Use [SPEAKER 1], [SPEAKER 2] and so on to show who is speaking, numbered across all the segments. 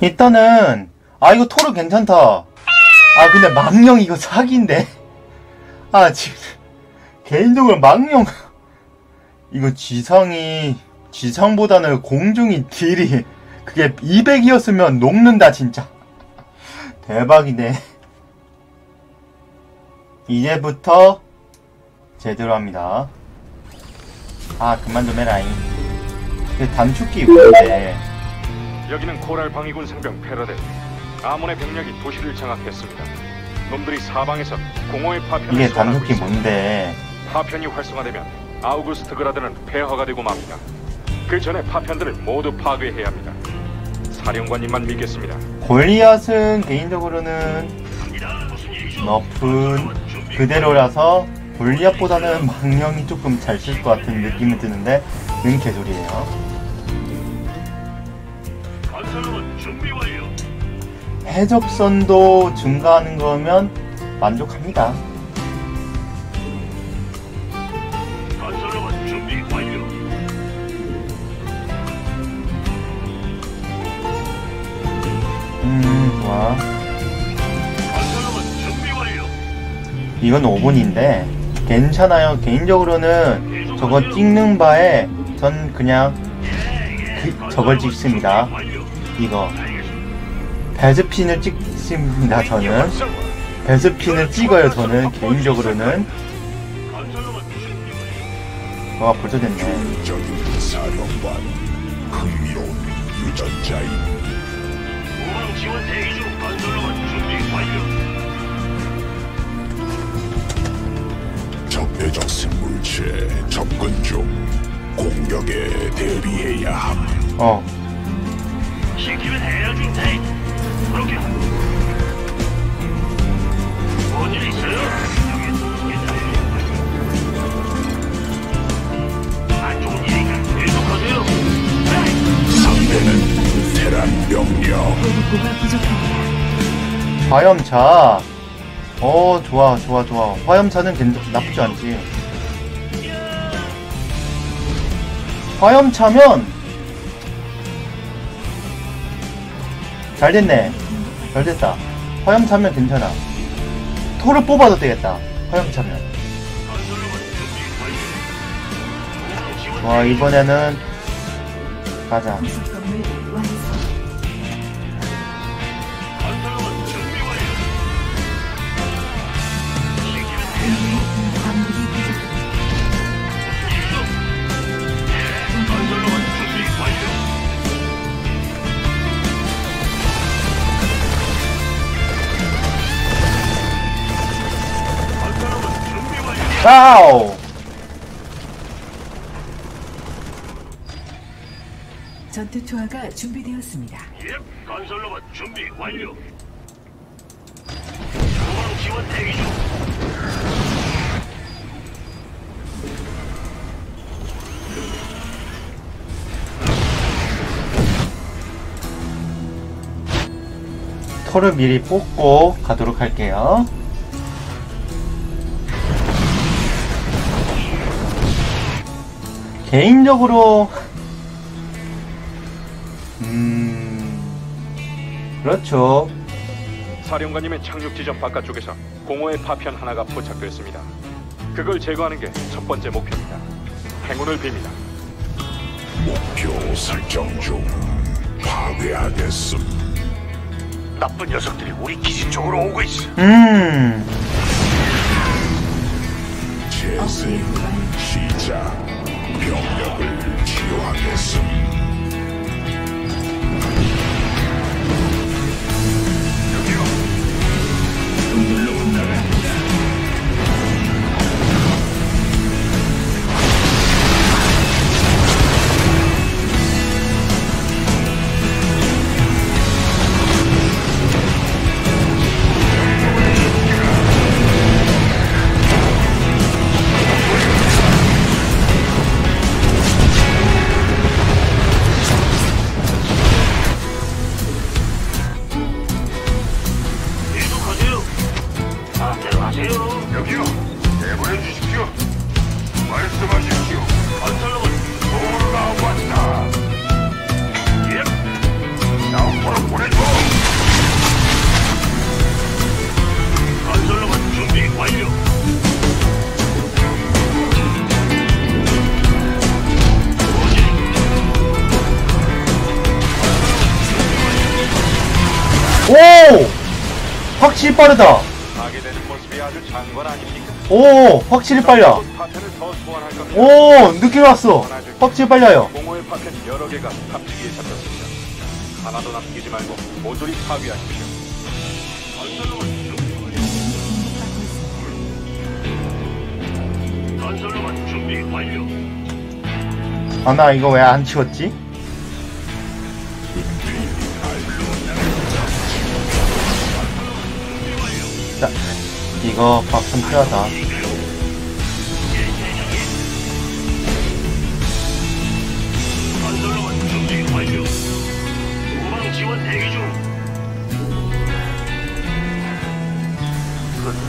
[SPEAKER 1] 일단은 아 이거 토르 괜찮다. 아 근데 망령 이거 사기인데. 아 지금 개인적으로 망령. 이거 지상이 지상보다는 공중이 딜이 그게 200이었으면 녹는다 진짜. 대박이네. 이제부터 제대로 합니다. 아 그만 좀 해라잉. 그 단축키 뭔데
[SPEAKER 2] 여기는 코랄 방위군 상병 페라데. 아몬의 병력이 도시를 장악했습니다. 놈들이 사방에서 공허의 파편을
[SPEAKER 1] 이게
[SPEAKER 2] 있습니다.
[SPEAKER 1] 뭔데
[SPEAKER 2] 파편이 활성화되면 아우구스트 그라드는 폐허가 되고 맙니다. 그 전에 파편들을 모두 파괴해야 합니다. 사령관님만 믿겠습니다.
[SPEAKER 1] 골리앗은 개인적으로는 너프 그대로라서 골리앗보다는 망령이 조금 잘 쓸 것 같은 느낌이 드는데 는 개소리예요 해적선도 증가하는 거면 만족합니다. 음 좋아. 이건 5분인데 괜찮아요 개인적으로는 저거 찍는 바에 전 그냥 그, 저걸 찍습니다. 이거 베스핀을 찍습니다 저는. 베스핀을 찍어요 저는 개인적으로는. 와 벌써 됐네.
[SPEAKER 3] 적대적 생물체 접근 중 공격에 대비해야 함
[SPEAKER 1] 어
[SPEAKER 4] 시키면 해야지. 에이, 그렇게. 뭔일 있어요?
[SPEAKER 1] 화염차 어 좋아 좋아 좋아 화염차는 괜찮 나쁘지 않지 화염차면 잘 됐네. 잘 됐다. 화염 차면 괜찮아. 토를 뽑아도 되겠다.
[SPEAKER 4] 우방 지원
[SPEAKER 1] 와 이번에는 가자 아우
[SPEAKER 5] 전투 투하가 준비되었습니다.
[SPEAKER 4] 예, 건설 로봇 준비 완료. 후방 지원 대기 중.
[SPEAKER 1] 토를 미리 뽑고 가도록 할게요 개인적으로 음 그렇죠
[SPEAKER 2] 사령관님의 착륙 지점 바깥쪽에서 공허의 파편 하나가 포착됐습니다. 그걸 제거하는 게 첫 번째 목표입니다. 행운을 빕니다.
[SPEAKER 3] 목표 설정 중 파괴하겠음
[SPEAKER 4] 나쁜 녀석들이 우리 기지 쪽으로 오고 있어.
[SPEAKER 1] 음
[SPEAKER 3] 재생 시작 병
[SPEAKER 1] 확실히 빠르다. 오, 확실히 빨라. 오, 늦게 왔어. 확실히 빨라요.
[SPEAKER 2] 공허의 파편 여러 개가 합치기에 잡혔습니다. 하나도 남기지 말고 모조리 파괴하십시오.
[SPEAKER 4] 건설로만 준비 완료.
[SPEAKER 1] 아, 나 이거 왜 안 치웠지? 자, 이거 밥좀 필요하다.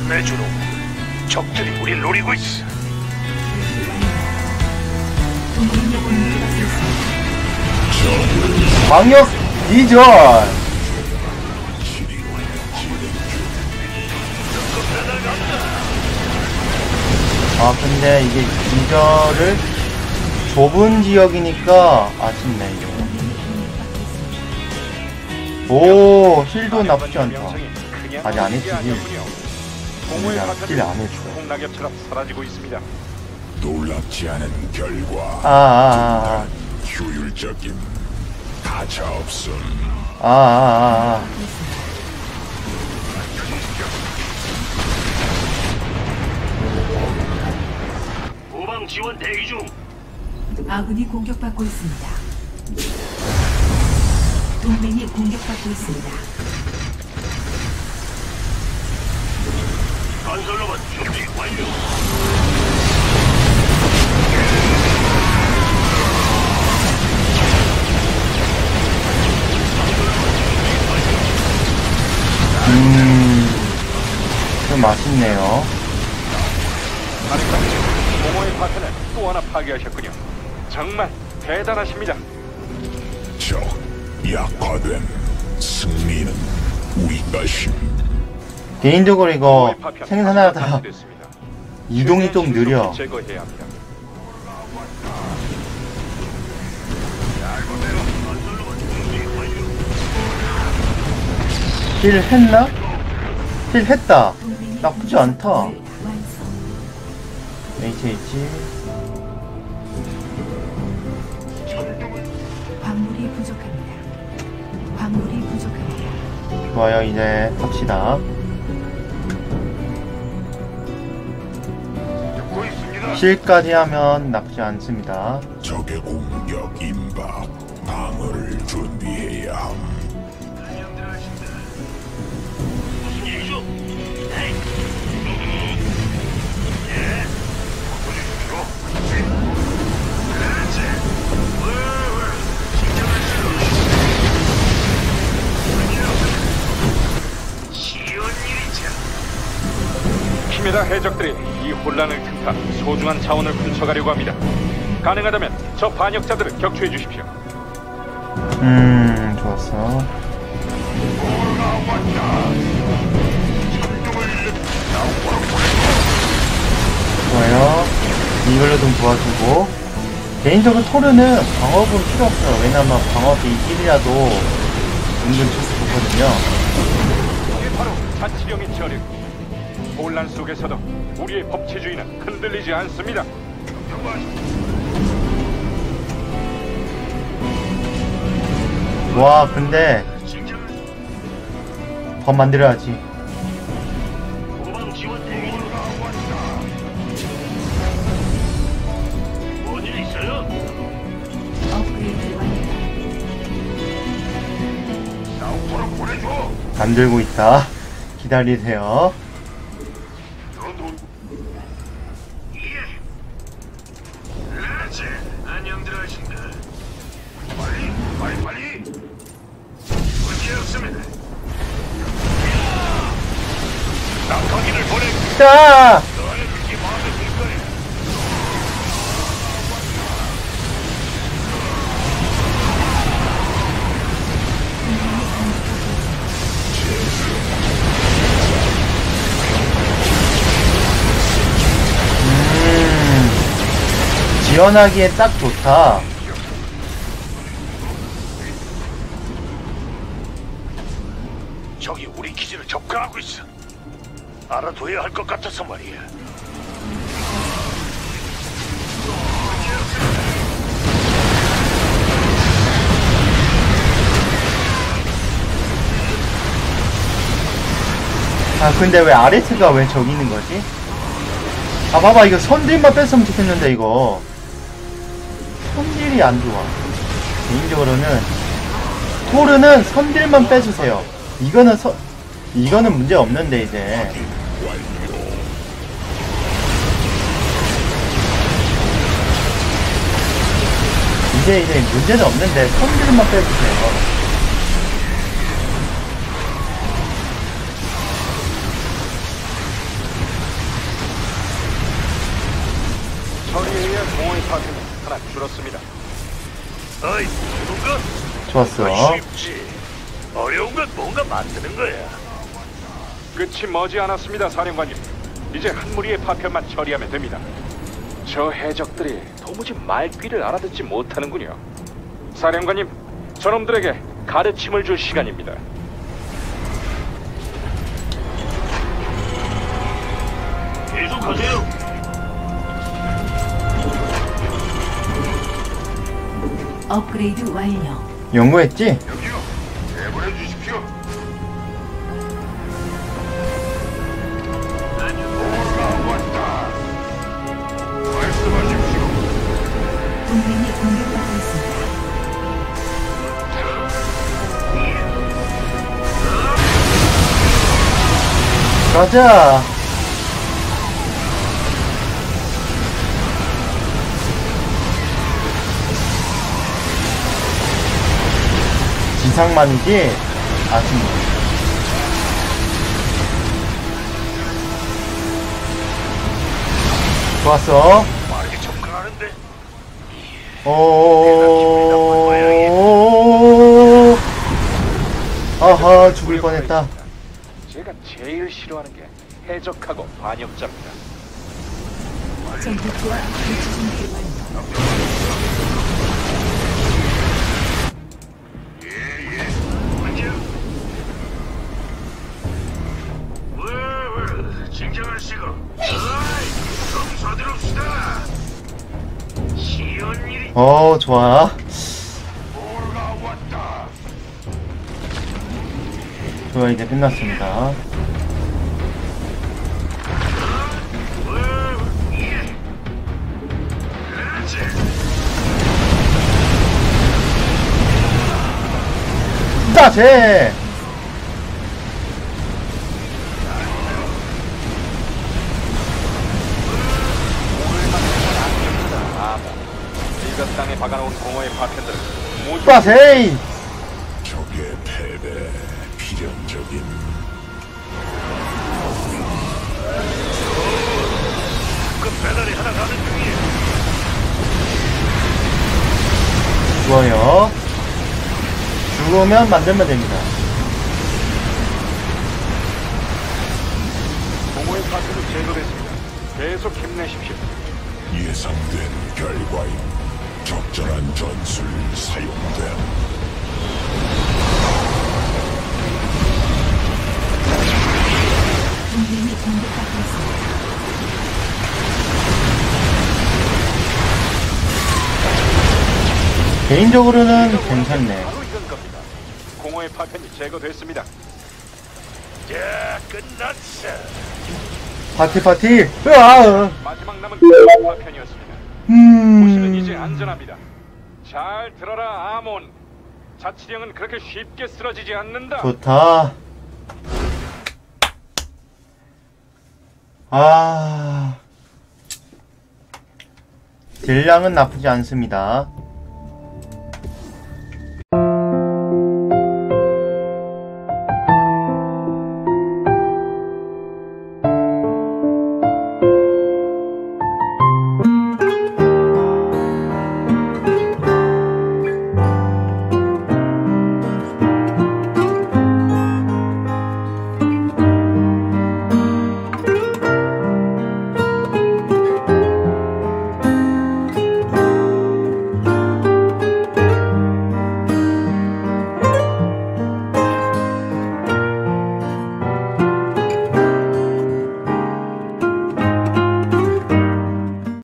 [SPEAKER 4] 끝내주로. 적들이 우리 노리고 있어.
[SPEAKER 1] 망력 이전! 아, 근데 이게 이절을 좁은 지역이니까 아쉽네, 이거. 오, 힐도 나쁘지 않다. 아직 안 했지,
[SPEAKER 2] 파편이
[SPEAKER 1] 힐안 해줘.
[SPEAKER 2] 폭락엽처럼 사라지고 있습니다.
[SPEAKER 3] 놀랍지 않은 결과
[SPEAKER 1] 아, 아,
[SPEAKER 3] 효율적인 가차 없음
[SPEAKER 1] 아, 아, 아,
[SPEAKER 4] 지원 대기 중.
[SPEAKER 5] 아군이 공격받고 있습니다. 동맹이 공격받고 있습니다.
[SPEAKER 4] 건설로만 준비 완료.
[SPEAKER 1] 음, 좀 아쉽네요.
[SPEAKER 2] 공허 의 파편을 또 하나 파괴하셨군요. 정말 대단하십니다.
[SPEAKER 3] 적 약화됨 승리는 우리 것임
[SPEAKER 1] 개인적으로 이거 생산하다. 이동이 좀 느려.
[SPEAKER 2] 제거해야 합니다.
[SPEAKER 1] 힐 했나? 힐 했다. 나쁘지 않다. HH.
[SPEAKER 5] 광물이 부족합니다. 광물이 부족합니다.
[SPEAKER 1] 좋아요, 이제 합시다. 실까지 하면 나쁘지 않습니다.
[SPEAKER 3] 적의 공격 임박 방어를 준비해야 함
[SPEAKER 2] 키메라 해적들이 이 혼란을 틈타 소중한 자원을 훔쳐가려고 합니다. 가능하다면 저 반역자들을 격추해 주십시오.
[SPEAKER 1] 음, 좋았어. 좋아요. 이걸로 좀 도와주고. 개인적으로 토르는 방어은 필요 없어요. 왜냐면 방어이 1이라도 은근 좋거든요.
[SPEAKER 2] 이게 바로 자치령의 저력. 혼란 속에서도 우리의 법치주의는 흔들리지 않습니다.
[SPEAKER 1] 와, 근데 더 만들어야지. 만들고 있다. 기다리세요.
[SPEAKER 4] 거야.
[SPEAKER 1] 음, 지원하기에 딱 좋다.
[SPEAKER 4] 저기 우리 기지 기지로 접근하고 있어. 알아둬야 할 것 같아서 말이야.
[SPEAKER 1] 아 근데 왜 아레트가 왜 저기 있는 거지? 아 봐봐 이거 선딜만 뺐으면 좋겠는데 이거 선딜이 안 좋아 개인적으로는 토르는 선딜만 빼주세요 이거는 서 이거는 문제 없는데 이제 이제 이제 문제는 없는데 선딜만 빼주세요
[SPEAKER 2] 처리에 의한 공허의 파편이 하나 줄었습니다.
[SPEAKER 4] 어이, 누군가?
[SPEAKER 1] 좋았어
[SPEAKER 4] 쉽지. 어려운 건 뭔가 만드는 거야.
[SPEAKER 2] 끝이 머지 않았습니다, 사령관님. 이제 한 무리의 파편만 처리하면 됩니다. 저 해적들이 도무지 말귀를 알아듣지 못하는군요. 사령관님, 저놈들에게 가르침을 줄 시간입니다.
[SPEAKER 4] 계속하세요.
[SPEAKER 5] 업그레이드 완료.
[SPEAKER 1] 연구했지? 가자. 지상만이지? 아직 좋았어.
[SPEAKER 4] 빠르게 접근하는데
[SPEAKER 1] 오. 아하, 죽을 뻔했다.
[SPEAKER 2] 싫어하는 게 해적하고 반역자입니다.
[SPEAKER 4] 어,
[SPEAKER 1] 좋아. 좋아, 이제 끝났습니다.
[SPEAKER 2] 땅에 박아놓은 공허의 파편들을 모두
[SPEAKER 1] 따세!
[SPEAKER 3] 적의 패배 필연적인
[SPEAKER 4] 그 배달이 하나 가는 중이야.
[SPEAKER 1] 좋아요. 죽으면 만들면 됩니다.
[SPEAKER 2] 공허의 파편이 제거됐습니다. 계속 힘내십시오.
[SPEAKER 3] 예상된 결과임 적절한 전술 사용됨
[SPEAKER 5] 동맹이 공격받고 있습니다.
[SPEAKER 1] 개인적으로는 괜찮네.
[SPEAKER 2] 공허의 파편이 제거됐습니다.
[SPEAKER 4] 자, 끝났어.
[SPEAKER 1] 파티 파티! 으아!
[SPEAKER 2] 마지막 남은 공허의 파편이었습니다. 도시는 이제
[SPEAKER 1] 음.
[SPEAKER 2] 안전합니다. 잘 들어라, 아몬. 자치령은 그렇게 쉽게 쓰러지지 않는다.
[SPEAKER 1] 좋다. 아. 딜량은 나쁘지 않습니다.